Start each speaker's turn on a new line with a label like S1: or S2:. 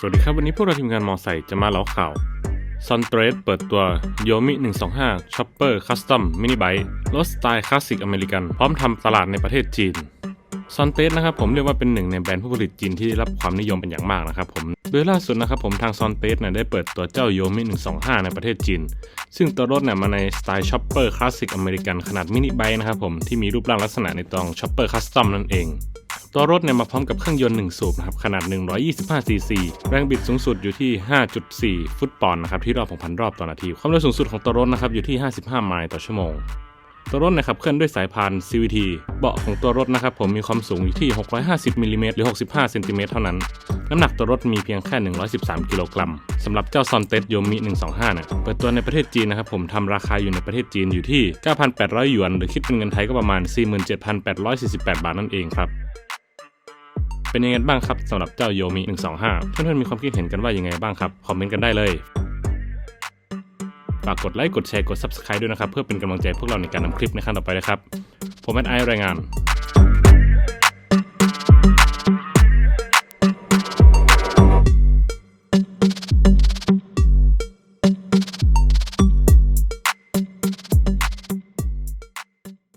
S1: สวัสดีครับ วันนี้พวกเราทีมงานมอไซค์จะมาเล่าข่าว s u n t r a d เปิดตัว Yomi 125 Chopper Custom Mini Bike รถสไตล์คลาสสิกอเมริกัน พร้อมทำตลาดในประเทศจีน s u n t r a d นะครับผมเรียกว่าเป็นหนึ่งในแบรนด์ผู้ผลิตจีนที่ได้รับความนิยมเป็นอย่างมากนะครับผม โดยล่าสุดนะครับผมทาง s u n t r a d เนี่ยได้เปิดตัวเจ้า Yomi 125 ในประเทศจีน ซึ่งตัวรถเนี่ยมาในสไตล์ Chopper คลาสสิกอเมริกันขนาดมินิไบค์นะครับผมที่มีรูปร่างลักษณะในตอง Chopper Custom นั่นเอง ตัวรถเนี่ยมาพร้อมกับเครื่องยนต์ 1 สูบนะครับ ขนาด 125 ซีซี แรงบิดสูงสุดอยู่ที่ 5.4 ฟุตปอนด์นะครับ ที่รอบ 6,000 รอบต่อนาที ความเร็วสูงสุดของตัวรถนะครับ อยู่ที่ 55 ไมล์ต่อชั่วโมง ตัวรถนะครับเคลื่อนด้วยสายพาน CVT เบาะของตัวรถนะครับผมมีความสูงอยู่ที่ 650มิลลิเมตรหรือ 65เซนติเมตรเท่านั้น น้ำหนักตัวรถมีเพียงแค่ 113 กิโลกรัมสำหรับเจ้าซอนเต็ดโยมิ125เนี่ยเปิดตัวในประเทศจีนนะครับผมทำราคาอยู่ในประเทศจีนอยู่ที่ 9,800 หยวน หรือคิดเป็นเงินไทยก็ประมาณ 47,848 บาทนั่นเองครับ เป็นยังไงบ้างครับสำหรับเจ้าโยมิ125 เพื่อนๆมีความคิดเห็นกันว่ายังไงบ้างครับ คอมเมนต์กันได้เลยฝากกดไลค์กดแชร์กด Subscribe ด้วยนะครับ เพื่อเป็นกำลังใจพวกเราในการนำคลิปในครั้งต่อไปนะครับ ผมแอดไอรายงาน